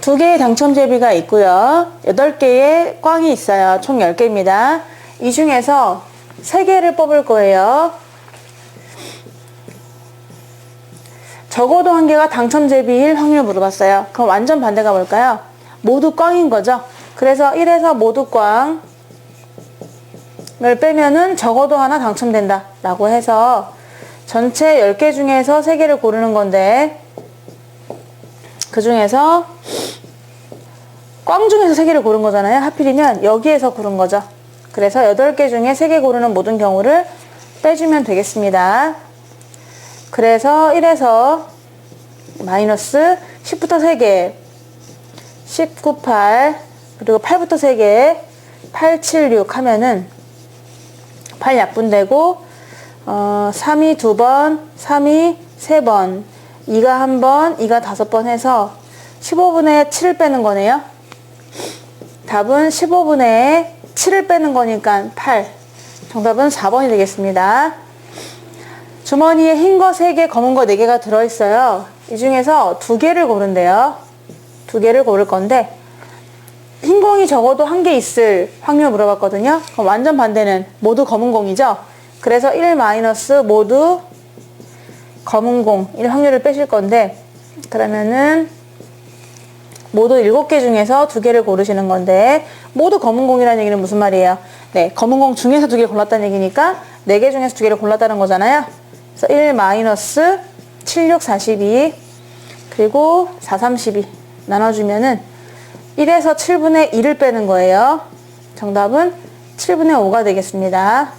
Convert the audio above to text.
두 개의 당첨제비가 있고요. 여덟 개의 꽝이 있어요. 총 10개입니다. 이 중에서 세 개를 뽑을 거예요. 적어도 한 개가 당첨제비일 확률 물어봤어요. 그럼 완전 반대가 뭘까요? 모두 꽝인 거죠. 그래서 1에서 모두 꽝을 빼면은 적어도 하나 당첨된다. 라고 해서 전체 10개 중에서 3개를 고르는 건데 그 중에서 꽝 중에서 3개를 고른 거잖아요. 하필이면 여기에서 고른 거죠. 그래서 8개 중에 3개 고르는 모든 경우를 빼주면 되겠습니다. 그래서 1에서 마이너스 10부터 3개, 19, 8, 그리고 8부터 3개, 8, 7, 6 하면은 8 약분되고, 어, 3이 2번, 3이 3번, 2가 1번, 2가 5번 해서 15분의 7을 빼는 거네요. 답은 15분의 7을 빼는 거니까 8. 정답은 4번이 되겠습니다. 주머니에 흰 거 3개, 검은 거 4개가 들어있어요. 이 중에서 두 개를 고른대요. 두 개를 고를 건데, 흰 공이 적어도 한 개 있을 확률 물어봤거든요. 그럼 완전 반대는 모두 검은 공이죠. 그래서 1 마이너스 모두 검은 공, 1 확률을 빼실 건데, 그러면은 모두 7개 중에서 두 개를 고르시는 건데, 모두 검은 공이라는 얘기는 무슨 말이에요? 네, 검은 공 중에서 두개 골랐다는 얘기니까, 4개 중에서 두 개를 골랐다는 거잖아요. 그래서 1 마이너스 7, 6, 42, 그리고 4, 32 나눠주면은 1에서 7분의 2를 빼는 거예요. 정답은 7분의 5가 되겠습니다.